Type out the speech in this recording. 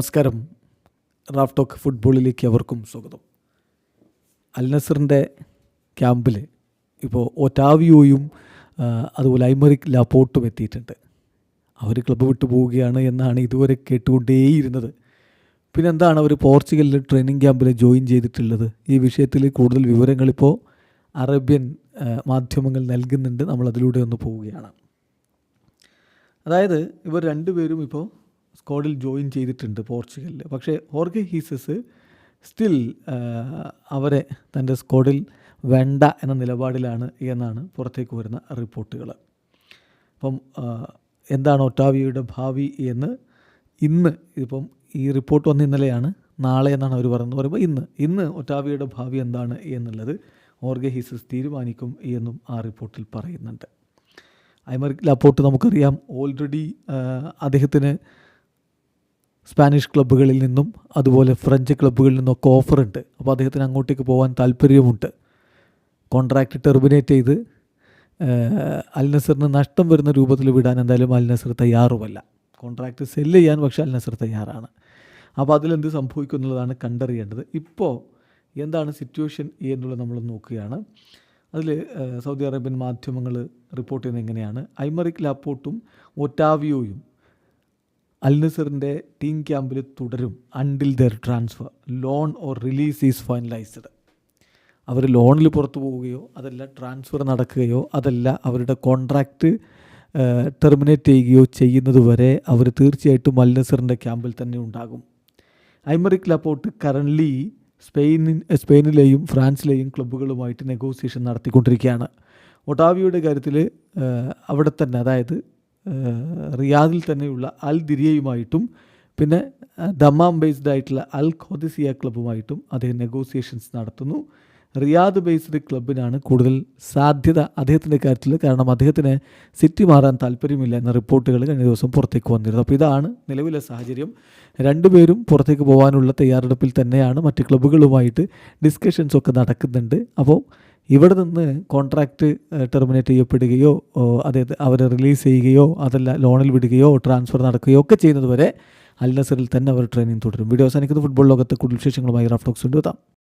നമസ്കാരം. Raf talk ഫുട്ബോളിലേക്ക് അവർക്കും സ്വാഗതം. അൽ നസറിന്റെ ക്യാമ്പിൽ ഇപ്പോൾ ഒറ്റാവിയോയും അതുപോലെ ഐമറിക് ലാപ്പോട്ടും എത്തിയിട്ടുണ്ട്. അവർ ക്ലബ്ബ് വിട്ടു പോവുകയാണ് എന്നാണ് ഇതുവരെ കേട്ടുകൊണ്ടേയിരുന്നത്. പിന്നെ എന്താണ് അവർ പോർച്ചുഗലിൽ ട്രെയിനിങ് ക്യാമ്പിൽ ജോയിൻ ചെയ്തിട്ടുള്ളത്? ഈ വിഷയത്തിൽ കൂടുതൽ വിവരങ്ങളിപ്പോൾ അറേബ്യൻ മാധ്യമങ്ങൾ നൽകുന്നുണ്ട്. നമ്മൾ അതിലൂടെ ഒന്ന് പോവുകയാണ്. അതായത് ഇവർ രണ്ടുപേരും ഇപ്പോൾ സ്ക്വാഡിൽ ജോയിൻ ചെയ്തിട്ടുണ്ട് പോർച്ചുഗലിൽ പക്ഷേ ഹോർഗെ ഹീസസ് സ്റ്റിൽ അവരെ തന്റെ സ്കോഡിൽ വേണ്ട എന്ന നിലപാടിലാണ് എന്നാണ് പുറത്തേക്ക് വരുന്ന റിപ്പോർട്ടുകൾ അപ്പം എന്താണ് ഒട്ടാവിയയുടെ ഭാവി എന്ന് ഇന്ന് ഇപ്പം ഈ റിപ്പോർട്ട് വന്ന ഇന്നലെയാണ് നാളെ എന്നാണ് അവർ പറയുന്നത്. പറയുമ്പോൾ ഇന്ന് ഇന്ന് ഒട്ടാവിയയുടെ ഭാവി എന്താണ് എന്നുള്ളത് ഓർഗെ തീരുമാനിക്കും എന്നും ആ റിപ്പോർട്ടിൽ പറയുന്നുണ്ട്. ഐമറിക് ലാപ്പോർട്ട് നമുക്കറിയാം ഓൾറെഡി അദ്ദേഹത്തിന് സ്പാനിഷ് ക്ലബ്ബുകളിൽ നിന്നും അതുപോലെ ഫ്രഞ്ച് ക്ലബ്ബുകളിൽ നിന്നൊക്കെ ഓഫറുണ്ട്. അപ്പോൾ അദ്ദേഹത്തിന് അങ്ങോട്ടേക്ക് പോകാൻ താല്പര്യമുണ്ട് കോൺട്രാക്റ്റ് ടെർമിനേറ്റ് ചെയ്ത് അൽനസറിന് അൽ നസറിന് നഷ്ടം വരുന്ന രൂപത്തിൽ വിടാൻ എന്തായാലും അൽ നസർ തയ്യാറുമല്ല. കോൺട്രാക്റ്റ് സെല്ല് ചെയ്യാൻ പക്ഷേ അൽ നസർ തയ്യാറാണ്. അപ്പോൾ അതിലെന്ത് സംഭവിക്കും എന്നുള്ളതാണ് കണ്ടറിയേണ്ടത്. ഇപ്പോൾ എന്താണ് സിറ്റുവേഷൻ എന്നുള്ളത് നമ്മൾ നോക്കുകയാണ്. അതിൽ സൗദി അറേബ്യൻ മാധ്യമങ്ങൾ റിപ്പോർട്ട് ചെയ്യുന്നത് എങ്ങനെയാണ്? ഐമറിക് ലാപ്പോട്ടും ഒറ്റാവിയോയും അൽ നസറിന്റെ ടീം ക്യാമ്പിൽ തുടരും until their transfer loan or release is finalised അവർ ലോണിൽ പുറത്തു പോവുകയോ അതല്ല ട്രാൻസ്ഫർ നടക്കുകയോ അതല്ല അവരുടെ കോൺട്രാക്റ്റ് ടെർമിനേറ്റ് ചെയ്യുകയോ ചെയ്യുന്നത് വരെ അവർ തീർച്ചയായിട്ടും അൽ നസറിന്റെ ക്യാമ്പിൽ തന്നെ ഉണ്ടാകും. ഐമറിക് ലപ്പോട്ട് കറൻലി സ്പെയിനിൻ സ്പെയിനിലെയും ഫ്രാൻസിലെയും ക്ലബ്ബുകളുമായിട്ട് നെഗോസിയേഷൻ നടത്തിക്കൊണ്ടിരിക്കുകയാണ്. ഒട്ടാവിയുടെ കാര്യത്തിൽ അവിടെ തന്നെ അതായത് റിയാദിൽ തന്നെയുള്ള അൽ ദിരിയയുമായിട്ടും പിന്നെ ദമാം ബേസ്ഡ് ആയിട്ടുള്ള അൽ ഖോദിസിയ ക്ലബ്ബുമായിട്ടും അദ്ദേഹം നെഗോസിയേഷൻസ് നടത്തുന്നു. റിയാദ് ബേസ്ഡ് ക്ലബിനാണ് കൂടുതൽ സാധ്യത അദ്ദേഹത്തിന്റെ കാര്യത്തിൽ കാരണം അദ്ദേഹത്തിന് സിറ്റി മാറാൻ താല്പര്യമില്ല എന്ന റിപ്പോർട്ടുകൾ കഴിഞ്ഞ ദിവസം പുറത്തേക്ക് വന്നിരുന്നു. അപ്പോൾ ഇതാണ് നിലവിലെ സാഹചര്യം. രണ്ടുപേരും പുറത്തേക്ക് പോകാനുള്ള തയ്യാറെടുപ്പിൽ തന്നെയാണ് മറ്റ് ക്ലബ്ബുകളുമായിട്ട് ഡിസ്കഷൻസ് ഒക്കെ നടക്കുന്നുണ്ട്. അപ്പോൾ ഇവിടെ നിന്ന് കോൺട്രാക്റ്റ് ടെർമിനേറ്റ് ചെയ്യപ്പെടുകയോ അതായത് അവരെ റിലീസ് ചെയ്യുകയോ അതല്ല ലോണിൽ വിടുകയോ ട്രാൻസ്ഫർ നടക്കുകയോ ഒക്കെ ചെയ്യുന്നതുവരെ അൽ നസറിൽ തന്നെ അവർ ട്രെയിനിങ് തുടരും. വീഡിയോ അവസാനിക്കുന്നത് ഫുട്ബോൾ ലോകത്തെ കൂടുതൽ വിശേഷങ്ങളുമായി റാഫ്റ്റോക്സ് കൊണ്ടുവെത്താം.